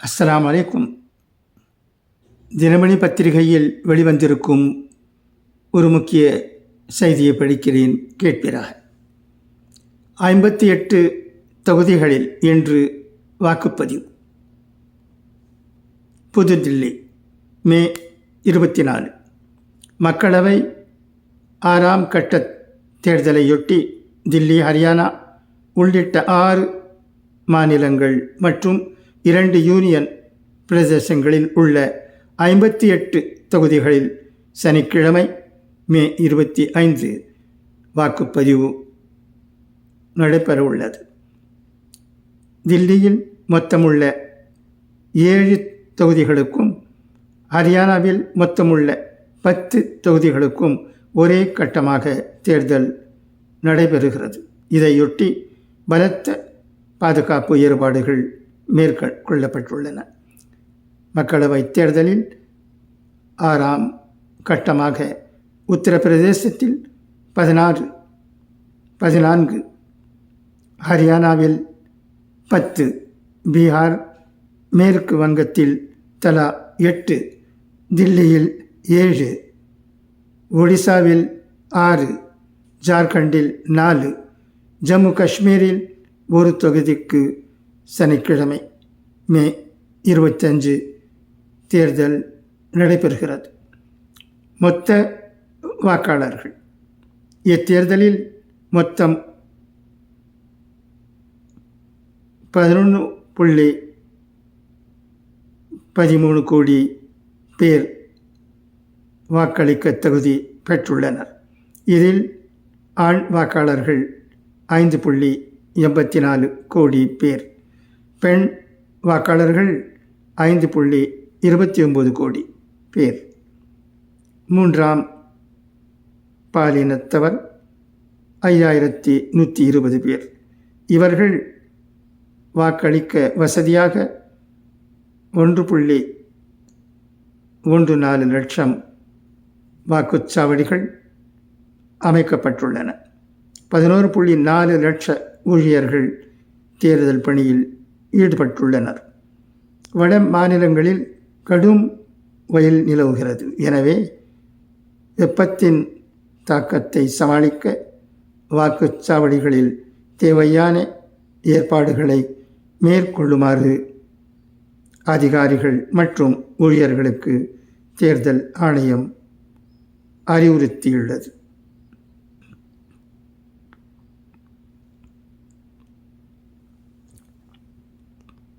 அஸ்லாம் அலைக்கும். தினமணி பத்திரிகையில் வெளிவந்திருக்கும் ஒரு முக்கிய செய்தியை படிக்கிறேன் கேட்பீராக. ஐம்பத்தி எட்டு தொகுதிகளில் இன்று வாக்குப்பதிவு. புதுதில்லி மே இருபத்தி நாலு மக்களவை ஆறாம் கட்ட தேர்தலையொட்டி தில்லி ஹரியானா உள்ளிட்ட ஆறு மாநிலங்கள் மற்றும் இரண்டு யூனியன் பிரதேசங்களில் உள்ள ஐம்பத்தி எட்டு தொகுதிகளில் சனிக்கிழமை மே இருபத்தி ஐந்து வாக்குப்பதிவு நடைபெறவுள்ளது. தில்லியில் மொத்தமுள்ள ஏழு தொகுதிகளுக்கும் ஹரியானாவில் மொத்தமுள்ள பத்து தொகுதிகளுக்கும் ஒரே கட்டமாக தேர்தல் நடைபெறுகிறது. இதையொட்டி பலத்த பாதுகாப்பு ஏற்பாடுகள் மேற்கொள்ளப்பட்டுள்ளன மக்களவைத் தேர்தலில் ஆறாம் கட்டமாக உத்தரப்பிரதேசத்தில் பதினாறு பதினான்கு ஹரியானாவில் பத்து பீகார் மேற்கு வங்கத்தில் தலா எட்டு தில்லியில் ஏழு ஒடிசாவில் ஆறு ஜார்க்கண்டில் நாலு ஜம்மு காஷ்மீரில் ஒரு தொகுதிக்கு சனிக்கிழமை மே இருபத்தஞ்சு தேர்தல் நடைபெறுகிறது. மொத்த வாக்காளர்கள். இத்தேர்தலில் மொத்தம் பதினொன்று புள்ளி பதிமூணு கோடி பேர் வாக்களிக்க தகுதி பெற்றுள்ளனர். இதில் ஆண் வாக்காளர்கள் ஐந்து புள்ளி எண்பத்தி நாலு கோடி பேர். பெண் வாக்காளர்கள் ஐந்து புள்ளி இருபத்தி ஒம்பது கோடி பேர். மூன்றாம் பாலினத்தவர் ஐயாயிரத்தி நூற்றி இருபது பேர். இவர்கள் வாக்களிக்க வசதியாக ஒன்று புள்ளி ஒன்று நாலு லட்சம் வாக்குச்சாவடிகள் அமைக்கப்பட்டுள்ளன. பதினோரு புள்ளி நாலு லட்ச ஊழியர்கள் தேர்தல் பணியில் ஈடுபட்டுள்ளனர். வட மாநிலங்களில் கடும் வயல் நிலவுகிறது. எனவே வெப்பத்தின் தாக்கத்தை சமாளிக்க வாக்குச்சாவடிகளில் தேவையான ஏற்பாடுகளை மேற்கொள்ளுமாறு அதிகாரிகள் மற்றும் ஊழியர்களுக்கு தேர்தல் ஆணையம் அறிவுறுத்தியுள்ளது.